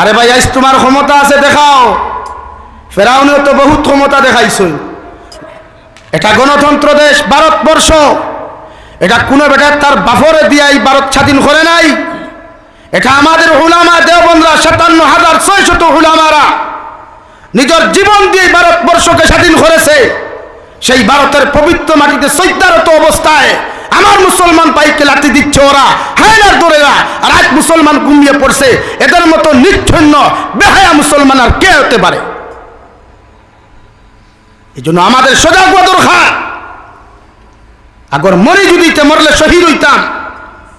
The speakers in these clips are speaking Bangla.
আরে ভাই, আজ তোমার ক্ষমতা আছে, দেখাও। ফেরাউনেও তো বহুত ক্ষমতা দেখাইছই এটা গণতন্ত্র দেশ, ভারতবর্ষ। এটা কোনো বেটা তার বাফরে দিয়াই ভারত স্বাধীন করে নাই। এটা আমাদের হুলামা দেওবন্দরা সাতান্ন হাজার ছয়শত হুলামারা নিজের জীবন দিয়ে ভারতবর্ষকে স্বাধীন করেছে। সেই ভারতের পবিত্র মাটিতে সৈদ্যারত অবস্থায় আমার মুসলমান পাইকে লাঠি দিচ্ছে ওরা। হায়নার দোরেরা আর আজ মুসলমান ঘুমিয়ে পড়ছে। এদের মতো নিচ্ছন্ন বেহায়া মুসলমান আর কে হতে পারে? এই জন্য আমাদের সজাগ হওয়া দরকার। আগর মরি যদি মরলে শহীদ হইতাম,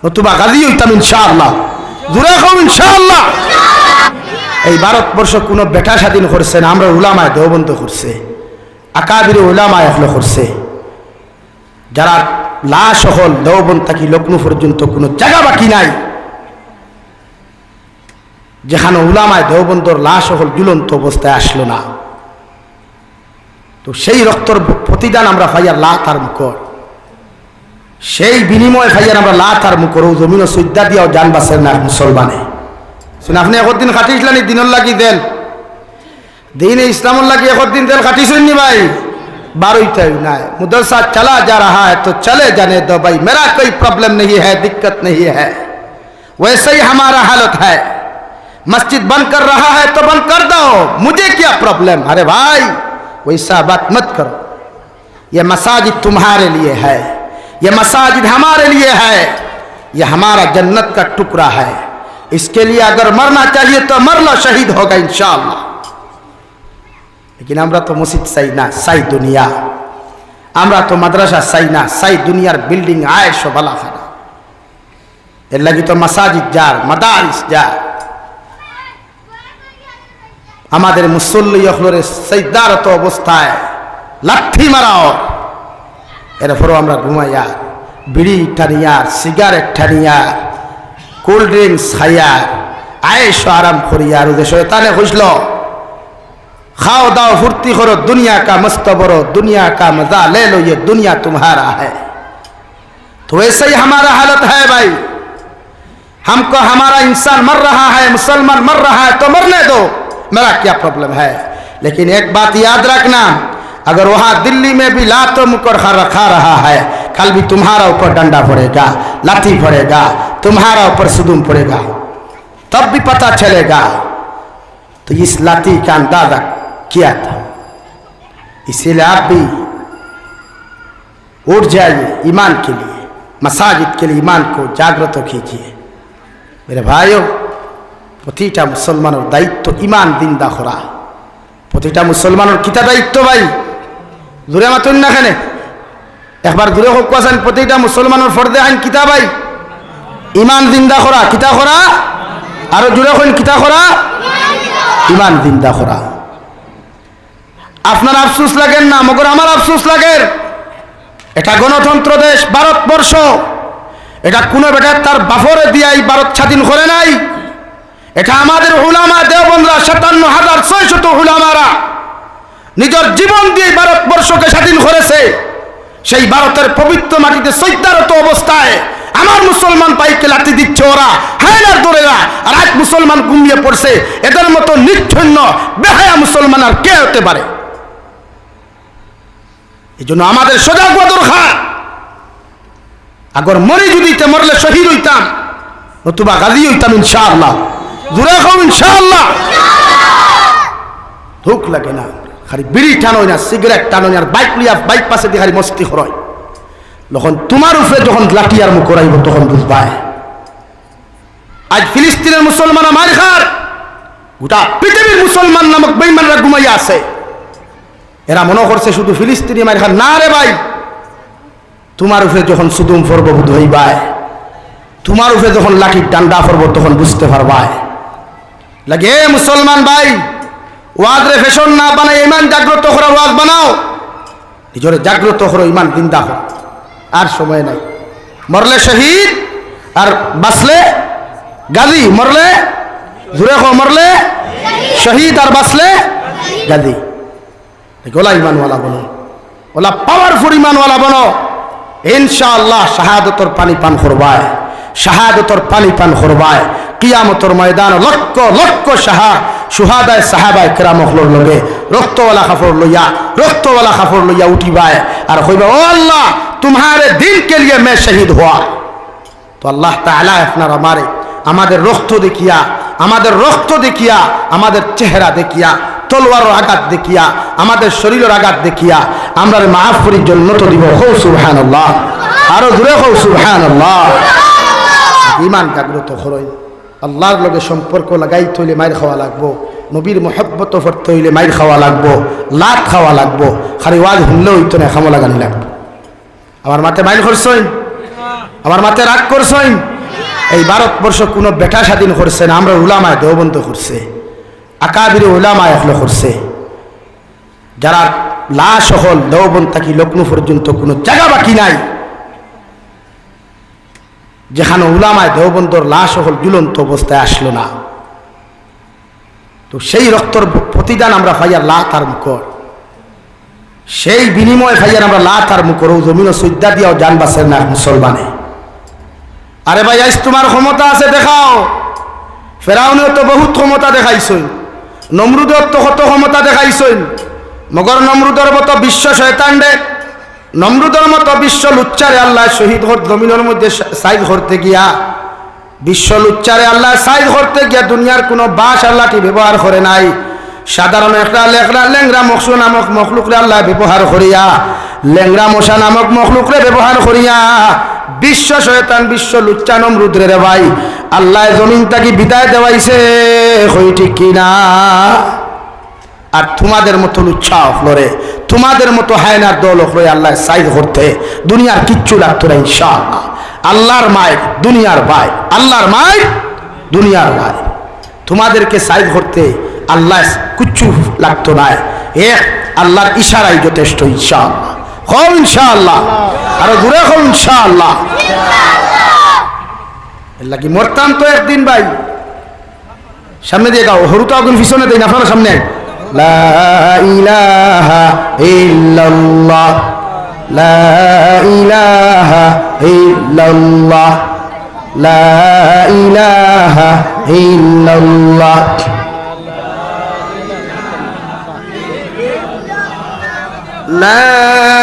নতুবা গাজী হইতাম ইনশাআল্লাহ। দূরে খাও ইনশাআল্লাহ। এই ভারতবর্ষ কোনো বেটা স্বাধীন করছে না, আমরা উলামায় দেওবন্ধ করছে। আকাবিরে উলামায় এখনও করছে। যারা লাশ হল দেওবন থাকি লগ্ন পর্যন্ত কোনো জায়গা বাকি নাই। যেখানে উলামায় দেওবন্দর লাশ হল ঝুলন্ত অবস্থায় আসলো না। তো সেই রক্তর প্রতিদান আমরা ফাইয়ার লা তার মুখর। সেই বিনিময় ফাইয়ার আমরা লা তার মুখর। ও জমিন সৈদ্যা দিয়াও যান বাসের না মুসলমানে। শুনে আপনি একদিন খাটিছিলেন দিনের লাগি দেন। দিন ইসলামর লাগি একদিন তেল খাটিছেন নি ভাই? बारह ना है मुदरसा चला जा रहा है तो चले जाने दो भाई। मेरा कोई प्रॉब्लम नहीं है, दिक्कत नहीं है। वैसे ही हमारा हालत है। मस्जिद बंद कर रहा है तो बंद कर दो। मुझे क्या प्रॉब्लम अरे भाई, वैसा बात मत करो। ये मसाजिद तुम्हारे लिए है। ये मसाजिद हमारे लिए है। ये हमारा जन्नत का टुकड़ा है। इसके लिए अगर मरना चाहिए तो मर लो शहीद होगा इंशाअल्लाह কিন্তু আমরা তো মসজিদ চাই না সাই দুনিয়া আমরা তো মাদ্রাসা চাই না সাই দুনিয়ার বিল্ডিং আয়স বালা এর লাগি তো মাসাজিদ যার মাদারিস যার আমাদের মুসল্লি অখলরে সৈদারত অবস্থায় লাঠি মারাও এরপরও আমরা ঘুমাইয়া বিড়ি ঠানিয়া সিগারেট ঠানিয়া কোল্ড ড্রিঙ্কস খাইয়া আয়েস আরাম করিয়ার উদ্দেশ্য তাহলে খুঁজলো खाओ दाओ फुर्ती करो, दुनिया का मस्त बरो, दुनिया का मज़ा ले लो, ये दुनिया तुम्हारा है। तो वैसे ही हमारा हालत है भाई। हमको हमारा इंसान मर रहा है, मुसलमान मर रहा है तो मरने दो। मेरा क्या प्रॉब्लम है? लेकिन एक बात याद रखना, अगर वहाँ दिल्ली में भी लातों मुकर रखा रहा है, कल भी तुम्हारा ऊपर डंडा पड़ेगा लाठी पड़ेगा तुम्हारा ऊपर सुदूम पड़ेगा तब भी पता चलेगा। तो इस लाठी का अंदाज़ा किया था इसीलिए आप भी उठ जाइए ईमान के लिए मसाजिद के लिए ईमान को जागृत कीजिए मेरे भाइयों প্রতিটা মুসলমানের দায়িত্ব ইমান দিন্দা করা প্রতিটা মুসলমানের কিতা দায়িত্ব ভাই দূরে মাতুন না খানে একবার দূরে হোক কোয়াছেন প্রতিটা মুসলমানের ফর্দে আইন কিতা ভাই ইমান দিন্দা করা কিতা করা আরো জুড়ে হইন কিতা করা ইমান দিন্দা করা আপনার আফসুস লাগেন না, মগর আমার আফসুস লাগের। এটা গণতন্ত্র দেশ, ভারতবর্ষ। এটা কোনো বেটা তার বাফরে দিয়াই ভারত স্বাধীন করে নাই। এটা আমাদের হুলামা দেওবন্দরা সাতান্ন হাজার ছয়শত হুলামারা নিজের জীবন দিয়ে ভারতবর্ষকে স্বাধীন করেছে। সেই ভারতের পবিত্র মাটিতে সৈদ্যারত অবস্থায় আমার মুসলমান পাইকে লাঠি দিচ্ছে ওরা। হায়নার দোরেরা, আর আজ মুসলমান ঘুমিয়ে পড়ছে। এদের মতো নিচ্ছন্ন, বেহায়া মুসলমান আর কে হতে পারে? এই জন্য আমাদের সজাগ হওয়া দরকার। আগর মরি যদি মরলে শহীদ হইতাম, নতুবা গাজী হইতাম ইনশাআল্লাহ দূরে খাও ইনশাআল্লাহ। ধুক লাগে না, খালি বিড়ি টানোই না, সিগারেট টানোই আর বাইক লিয়া বাইক পাশে দিয়ে খালি মস্তি খরয় যখন তোমার উপরে যখন লাঠি আর মুখ করাইব, তখন বুঝবায়। আজ ফিলিস্তিনের মুসলমান আমার খার গোটা পৃথিবীর মুসলমান নামক বেইমানরা ঘুমাইয়া আছে। এরা মনে করছে শুধু ফিলিস্তিনি মার খান। না রে ভাই তোমার উপরে যখন সুদুম বুধ হইবায় তোমার উপরে যখন লাঠির ডান্ডা পর্ব তখন বুঝতে পারবায়। লাগে এ মুসলমান ভাই ওয়াজ রে ফেশন না বানাই ইমান জাগ্রত করো ওয়াজ বানাও। নিজরে জাগ্রত করো ইমান দিন্দা হো আর সময় নাই। মরলে শহীদ আর বাসলে গাজী। মরলে হো মরলে শহীদ। আর বাসলে গাজী। গোলা ইমানওয়ালা বনো ওলা পাওয়ারফুল ইমানওয়ালা বনো ইনশাআল্লাহ শাহাদতর পানি পান করবায় শাহাদতর পানি পান করবায় কিয়ামতর ময়দান লক্ষ লক্ষ সাহা সুহাদায় সাহাবায় কেরাম হলোর লগে রক্তওয়ালা কাপড় লইয়া, রক্তওয়ালা কাপড় লইয়া উঠিবায় আর কইবা, ও আল্লাহ, তোমারে দিন কে লিয়ে মে শহীদ হওয়া। তো আল্লাহ তাআলা আপনার আমারে, আমাদের রক্ত দেখিয়া, আমাদের রক্ত দেখিয়া, আমাদের চেহারা দেখিয়া তলোয়ার আঘাত দেখিয়া, আমাদের শরীরের আঘাত দেখিয়া, আমরা মাফ করির জন্য তো দিব। হৌ সুবহান আরও দূরে হৌ সুবহান ইমান জাগ্রত হরই। আল্লাহর লগে সম্পর্ক লাগাই থইলে মাইর খাওয়া লাগবো। নবীর মহব্বত করতে হইলে মাইর খাওয়া লাগবো। লাত খাওয়া লাগবো। খালি ওয়াজ শুনলে হইতো না, খামো লাগানি লাগবো। আমার মাতে মাইল করছইন আমার মাতে রাগ করছইন এই ভারতবর্ষ কোনো বেটা স্বাধীন করছে না, আমরা উলামায় দেওবন্ধ করছে। আকাবিরে উলামায় এখলো করছে। যারা লাশ হল দেওবন থাকি লগ্ন পর্যন্ত কোনো জায়গা বাকি নাই, যেখানে উলামায় দেওবন্দর লাশ হল ঝুলন্ত অবস্থায় আসলো না। তো সেই রক্তর প্রতিদান আমরা ফাইয়ার লা তার মুখর। সেই বিনিময়ে ফাইয়ার আমরা লা তার মুখর, ও জমিন সৈদ্যা দিয়াও যান বাসের না মুসলমানে। আরে ভাই তোমার ক্ষমতা আছে দেখাও। ফেরাউনেও তো বহুত ক্ষমতা দেখাইছই নমরুদের তো কত ক্ষমতা দেখাইছই মগর নমরুদের মতো বিশ্ব শয়তান দে নমরুদের মতো বিশ্ব লুচ্চারে আল্লাহ শহীদ হর জমিনের মধ্যে সাইজ করতে গিয়া, বিশ্ব লুচ্চারে আল্লাহ সাইজ করতে গিয়া দুনিয়ার কোনো বাস আল্লাহটি ব্যবহার করে নাই। সাধারণ একটা লেখরা লেংরা মকসু নামক মখলুকরে আল্লাহ ব্যবহার করিয়া লেংরা মশা নামক মখলুকরে ব্যবহার করিয়া বিশ্ব শয়তান, বিশ্ব লুচ্চা নমরুদ্রে রে ভাই। আল্লাহ জমিন তাকে বিদায় দেওয়াইছে। কিনা আর তোমাদের মতো লুচ্ছা অফলরে, তোমাদের মতো হায়নার দল অফলরে আল্লাহ সাইজ করতে দুনিয়ার কিচ্ছু লাগতো না, ইনশাআল্লাহ। আল্লাহর মায়ের দুনিয়ার ভাই, আল্লাহর মায়ের দুনিয়ার ভাই। তোমাদেরকে সাইজ করতে আল্লাহ কিচ্ছু লাগতো না। এক, আল্লাহর ইশারাই যথেষ্ট, ইনশাআল্লাহ। হল ইনশাআল্লাহ। আরও দূরে হল ইনশাআল্লাহ। এল্লা কি তো একদিন ভাই। সামনে দিয়ে গাও হরুতা আগুন পিছনে দিন আপনার সামনে। লা ইলাহা ইল্লাল্লাহ। লা ইলাহা ইল্লাল্লাহ। লা ইলাহা লা